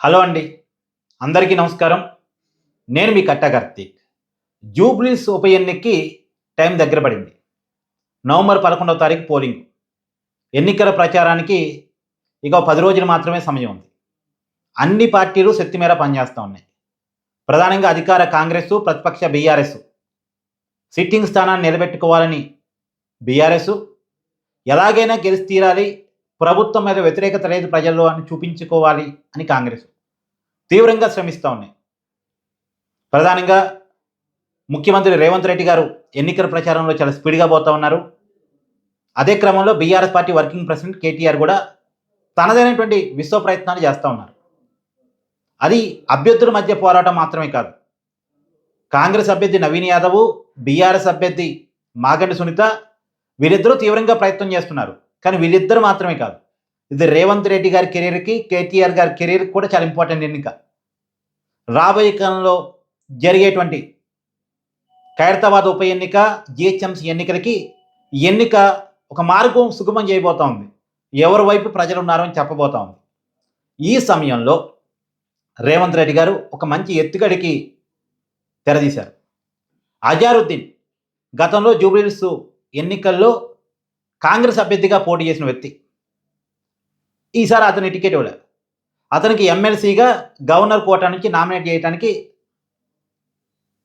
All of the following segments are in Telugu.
హలో అండి. అందరికీ నమస్కారం. నేను మీ కట్ట కార్తీక్. జూబ్లీస్ ఉప ఎన్నికకి టైం దగ్గర పడింది. నవంబర్ పదకొండవ తారీఖు పోలింగ్. ఎన్నికల ప్రచారానికి ఇక పది రోజులు మాత్రమే సమయం ఉంది. అన్ని పార్టీలు శక్తి మేర పనిచేస్తూ ఉన్నాయి. ప్రధానంగా అధికార కాంగ్రెస్ ప్రతిపక్ష బీఆర్ఎస్. సిట్టింగ్ స్థానాన్ని నిలబెట్టుకోవాలని బీఆర్ఎస్ ఎలాగైనా గెలిచి తీరాలి ప్రభుత్వం మీద వ్యతిరేకత లేదు ప్రజల్లో అని చూపించుకోవాలి అని కాంగ్రెస్. తీవ్రంగా శ్రమిస్తూ ఉన్నాయి. ప్రధానంగా ముఖ్యమంత్రి రేవంత్ రెడ్డి గారు ఎన్నికల ప్రచారంలో చాలా స్పీడ్గా పోతూ ఉన్నారు. అదే క్రమంలో BRS party working president KTR కూడా తనదైనటువంటి విశ్వ ప్రయత్నాలు చేస్తూ ఉన్నారు. అది అభ్యర్థుల మధ్య పోరాటం మాత్రమే కాదు. కాంగ్రెస్ అభ్యర్థి నవీన్ యాదవ్ బీఆర్ఎస్ అభ్యర్థి మాగండి సునీత వీరిద్దరూ తీవ్రంగా ప్రయత్నం చేస్తున్నారు. కానీ వీళ్ళిద్దరు మాత్రమే కాదు. ఇది రేవంత్ రెడ్డి గారి కెరీర్కి కేటీఆర్ గారి కెరీర్కి కూడా చాలా ఇంపార్టెంట్ ఎన్నిక రాబోయే కాలంలో జరిగేటువంటి ఖైరతాబాద్ ఉప ఎన్నిక జిహెచ్ఎంసీ ఎన్నికలకి ఎన్నిక ఒక మార్గం సుగమం చేయబోతా ఉంది. ఎవరి వైపు ప్రజలు ఉన్నారని చెప్పబోతా ఉంది. ఈ సమయంలో రేవంత్ రెడ్డి గారు ఒక మంచి ఎత్తుగడికి తెరదీశారు. అజారుద్దీన్ గతంలో జూబ్లీహిల్స్ ఎన్నికల్లో కాంగ్రెస్ అభ్యర్థిగా పోటీ చేసిన వ్యక్తి. ఈసారి అతని టికెట్ ఇవ్వలేదు. అతనికి ఎమ్మెల్సీగా గవర్నర్ కోటా నుంచి నామినేట్ చేయడానికి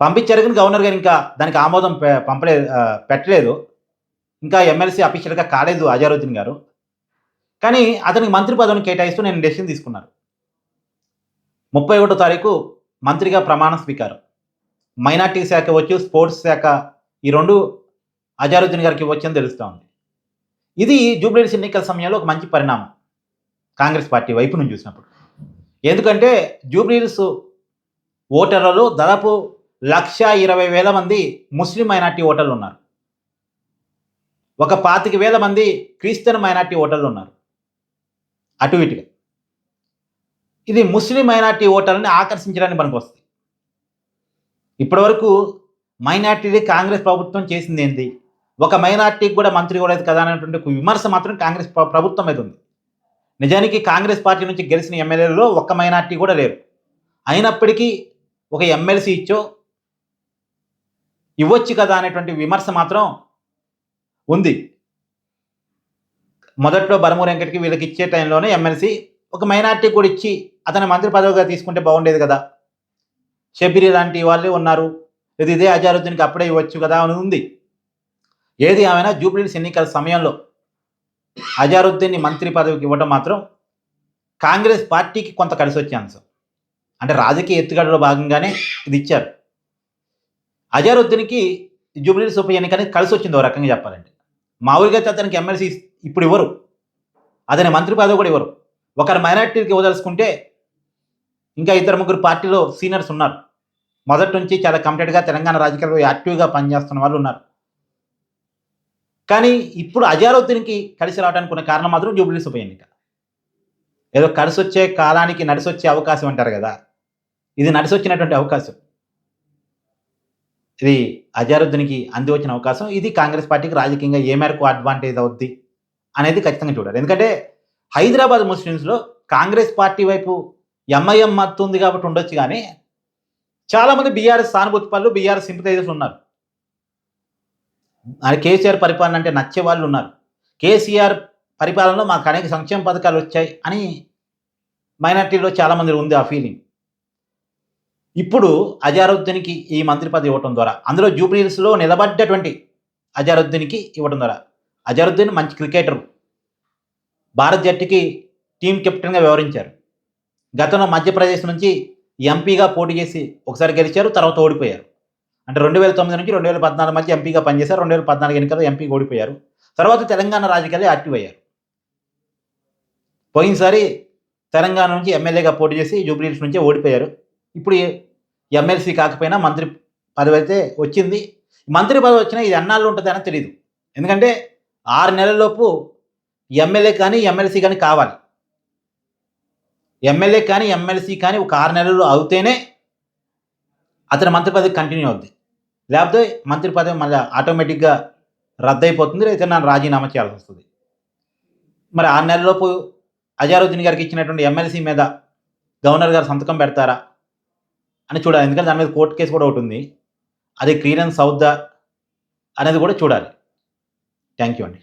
పంపించారు కానీ గవర్నర్ గారు ఇంకా దానికి ఆమోదం పె- పంపలేదు పెట్టలేదు. ఇంకా ఎమ్మెల్సీ అఫీషియల్గా కాలేదు అజారుద్దీన్ గారు. కానీ అతనికి మంత్రి పదవిని కేటాయిస్తూ నేను డెసిషన్ తీసుకున్నాను. ముప్పై ఒకటో తారీఖు మంత్రిగా ప్రమాణ స్వీకారం. మైనార్టీ శాఖ వచ్చు స్పోర్ట్స్ శాఖ ఈ రెండు అజారుద్దీన్ గారికి వచ్చని తెలుస్తూ ఉంది. ఇది జూబ్లీహిల్స్ ఎన్నికల సమయంలో ఒక మంచి పరిణామం. కాంగ్రెస్ పార్టీ వైపు నుంచి చూసినప్పుడు. ఎందుకంటే జూబ్లీహిల్స్ ఓటర్లలో దాదాపు లక్ష ఇరవై వేల మంది ముస్లిం మైనార్టీ ఓటర్లు ఉన్నారు. ఒక పాతిక వేల మంది క్రిస్టియన్ మైనార్టీ ఓటర్లు ఉన్నారు. అటు ఇటుగా. ఇది ముస్లిం మైనార్టీ ఓటర్లని ఆకర్షించడానికి పనికొస్తుంది. ఇప్పటివరకు మైనార్టీది కాంగ్రెస్ ప్రభుత్వం చేసింది ఏంటి? ఒక మైనార్టీకి కూడా మంత్రి ఇవ్వలేదు కదా అనేటువంటి విమర్శ మాత్రం కాంగ్రెస్ ప్రభుత్వం మీద ఉంది. నిజానికి కాంగ్రెస్ పార్టీ నుంచి గెలిచిన ఎమ్మెల్యేలలో ఒక్క మైనార్టీ కూడా లేరు. అయినప్పటికీ ఒక ఎమ్మెల్సీ ఇచ్చో ఇవ్వచ్చు కదా అనేటువంటి విమర్శ మాత్రం ఉంది. మొదట్లో బరమూరు వెంకటకి వీళ్ళకి ఇచ్చే టైంలోనే ఎమ్మెల్సీ ఒక మైనార్టీ కూడా ఇచ్చి అతని మంత్రి పదవిగా తీసుకుంటే బాగుండేది కదా. షబీరి లాంటి వాళ్ళే ఉన్నారు. ఇది ఇదే అజారుద్దీన్కి అప్పుడే ఇవ్వచ్చు కదా అని ఉంది. ఏది ఏమైనా జూబ్లీహిల్స్ ఎన్నికల సమయంలో అజారుద్దీన్ని మంత్రి పదవికి ఇవ్వడం మాత్రం కాంగ్రెస్ పార్టీకి కొంత కలిసి వచ్చే అంశం. అంటే రాజకీయ ఎత్తుగడలో భాగంగానే ఇది ఇచ్చారు. అజారుద్దీన్కి జూబ్లీహిల్స్ ఉప ఎన్నిక అనేది కలిసి వచ్చింది ఓ రకంగా చెప్పాలంటే. మామూలుగా అయితే అతనికి ఎమ్మెల్సీ ఇప్పుడు ఇవ్వరు. అతని మంత్రి పదవి కూడా ఇవ్వరు. ఒకరు మైనార్టీకి ఇవ్వదలుచుకుంటే ఇంకా ఇద్దరు ముగ్గురు పార్టీలో సీనియర్స్ ఉన్నారు. మొదటి నుంచి చాలా కంప్లీట్గా తెలంగాణ రాజకీయాల్లో యాక్టివ్గా పనిచేస్తున్న వాళ్ళు ఉన్నారు. కానీ ఇప్పుడు అజారుద్దీన్కి కలిసి రావడానికి ఉన్న కారణం మాత్రం జూబ్లీస్ ఉప ఎన్నిక. ఏదో కలిసి వచ్చే కాలానికి నడిసి వచ్చే అవకాశం అంటారు కదా. ఇది నడిసి వచ్చినటువంటి అవకాశం. ఇది అజారుద్దీన్కి అంది వచ్చిన అవకాశం. ఇది కాంగ్రెస్ పార్టీకి రాజకీయంగా ఏ మేరకు అడ్వాంటేజ్ అవుద్ది అనేది ఖచ్చితంగా చూడాలి. ఎందుకంటే హైదరాబాద్ ముస్లిమ్స్లో కాంగ్రెస్ పార్టీ వైపు ఎంఐఎం మత్తు ఉంది కాబట్టి ఉండొచ్చు కానీ చాలామంది బీఆర్ఎస్ సానుభూతి పనులు బీఆర్ఎస్ సింపతైజర్స్ ఉన్నారు. అది కేసీఆర్ పరిపాలన అంటే నచ్చే వాళ్ళు ఉన్నారు. కేసీఆర్ పరిపాలనలో మాకు అనేక సంక్షేమ పథకాలు వచ్చాయి అని మైనార్టీలో చాలామంది ఉంది ఆ ఫీలింగ్. ఇప్పుడు అజారుద్దీన్కి ఈ మంత్రి పదవి ఇవ్వటం ద్వారా అందులో జూబ్లీహిల్స్లో నిలబడ్డటువంటి అజారుద్దీన్కి ఇవ్వడం ద్వారా అజారుద్దీన్ మంచి క్రికెటర్. భారత్ జట్టుకి టీం కెప్టెన్గా వ్యవహరించారు. గతంలో మధ్యప్రదేశ్ నుంచి ఎంపీగా పోటీ చేసి ఒకసారి గెలిచారు తర్వాత ఓడిపోయారు. అంటే రెండు వేల తొమ్మిది నుంచి రెండు వేల పద్నాలుగు మధ్య ఎంపీగా పనిచేశారు. రెండు వేల పద్నాలుగు ఎన్నికల్లో ఎంపీ ఓడిపోయారు. తర్వాత తెలంగాణ రాజకీయాలు యాక్టివ్ అయ్యారు. పోయినసారి తెలంగాణ నుంచి ఎమ్మెల్యేగా పోటీ చేసి జూబ్లీస్ నుంచి ఓడిపోయారు. ఇప్పుడు ఎమ్మెల్సీ కాకపోయినా మంత్రి పదవి అయితే వచ్చింది. మంత్రి పదవి వచ్చినా ఇది ఎన్నాళ్ళు ఉంటుందని తెలియదు ఎందుకంటే ఆరు నెలలలోపు ఎమ్మెల్యే కానీ ఎమ్మెల్సీ కానీ కావాలి. ఎమ్మెల్యే కానీ ఎమ్మెల్సీ కానీ ఒక ఆరు నెలలు అవుతేనే అతని మంత్రి పదవి కంటిన్యూ అవుద్ది. లేకపోతే మంత్రి పదవి మళ్ళీ ఆటోమేటిక్గా రద్దయిపోతుంది లేకపోతే నన్ను రాజీనామా చేయాల్సి వస్తుంది. మరి ఆరు నెలలలోపు అజారుద్దీన్ గారికి ఇచ్చినటువంటి ఎమ్మెల్సీ మీద గవర్నర్ గారు సంతకం పెడతారా అని చూడాలి. ఎందుకంటే దాని మీద కోర్టు కేసు కూడా ఒకటి ఉంది. అది క్లియరెన్స్ అవుద్దా అనేది కూడా చూడాలి. థ్యాంక్ యూ అండి.